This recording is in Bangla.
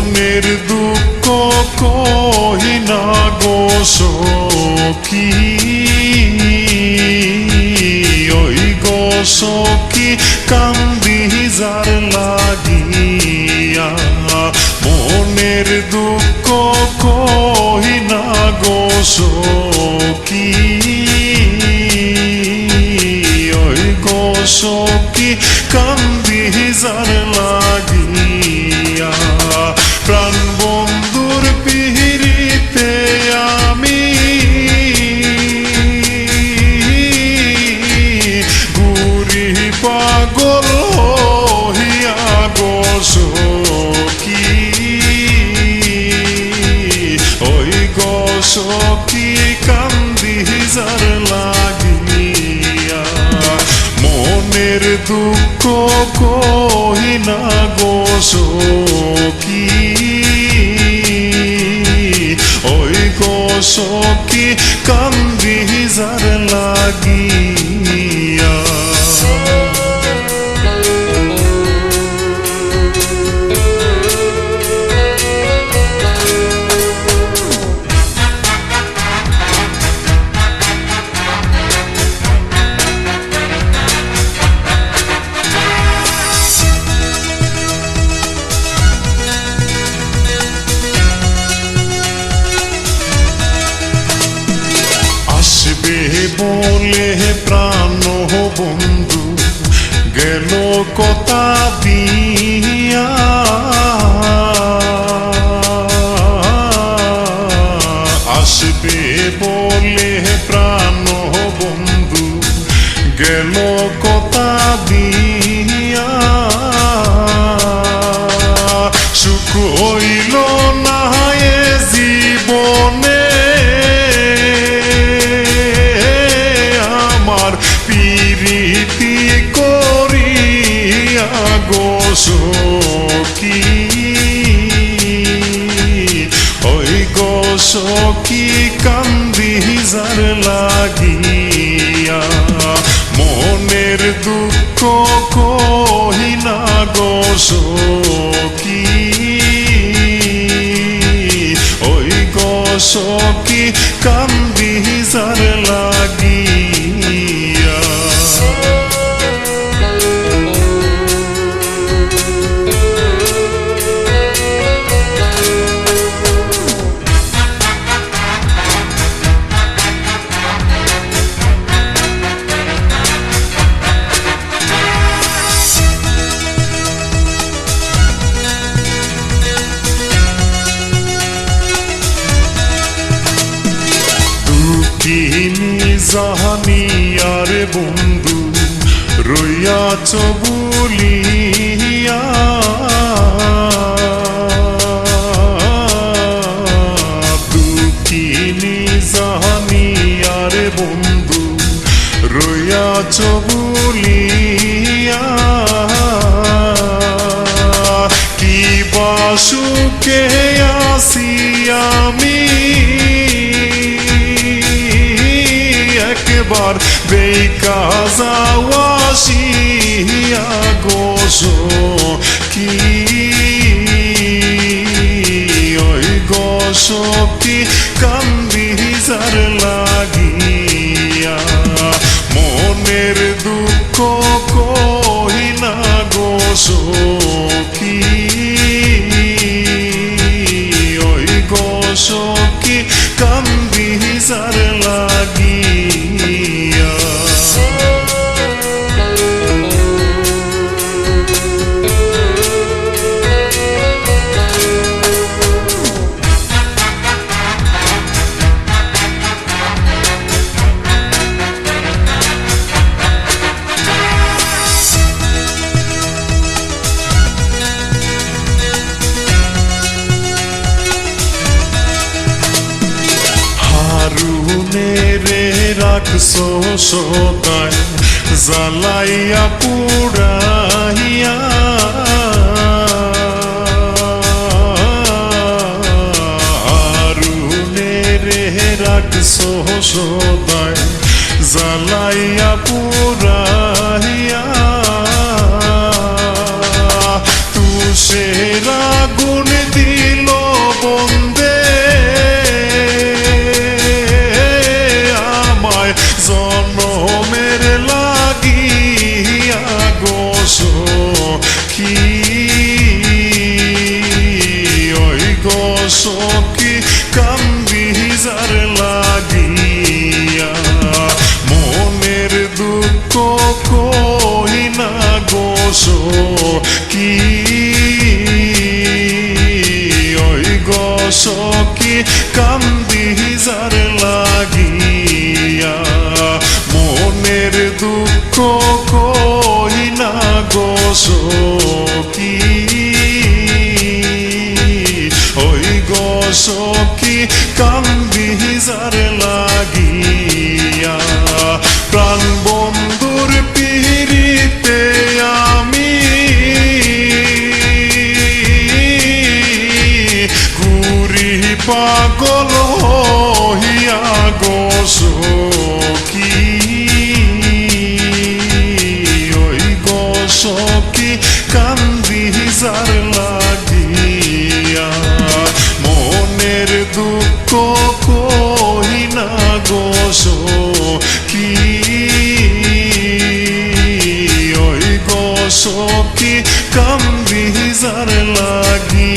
মনের দুঃখ কহি না গো সখী। ওই গো সখী, কান্দি যার লাগিয়া। মনের দুঃখ কহি না গো সখী। ওই গো সখী, কান্দি যার লাগ মনের দুঃখ কহি না গো সখী। ওই গো সখী কান্দি যার বলে প্রাণ বন্ধু গেল কথা দিয়া। আসবে বলে প্রাণ বন্ধু গেল যার লাগিয়া। মনের দুঃখ কহি না গো সখী। ওই গো সখী কান্দি দুঃখিনী জাহানি আর বন্ধু রইয়াছ বলিয়া দুঃখিনী জাহানি আর বন্ধু রইয়াছ বলিয়া কি বাসুকে আসি আমি? একবার বেকা যাওয়াশিয়া গোসো কি ওই গোসো কি কান্দি যার লাগিয়া মনের দুঃখ কহি রাখছো শোকায় জালাইয়া পুরাইয়া হারুনে রে রাখছো শোকায় জ্বালাইয়া পুরাইয়া সখী কাম্বিজার লাগিয়া। মনের দুঃখ কই না গো সখী? ওই গো সখী কাম্বিজার লাগিয়া। মনের দুঃখ কই না গো সখী? সখী কান্দি যার লাগিয়া প্রাণ বসো কি? ওই গো সখী কাম বিহিজার লাগি।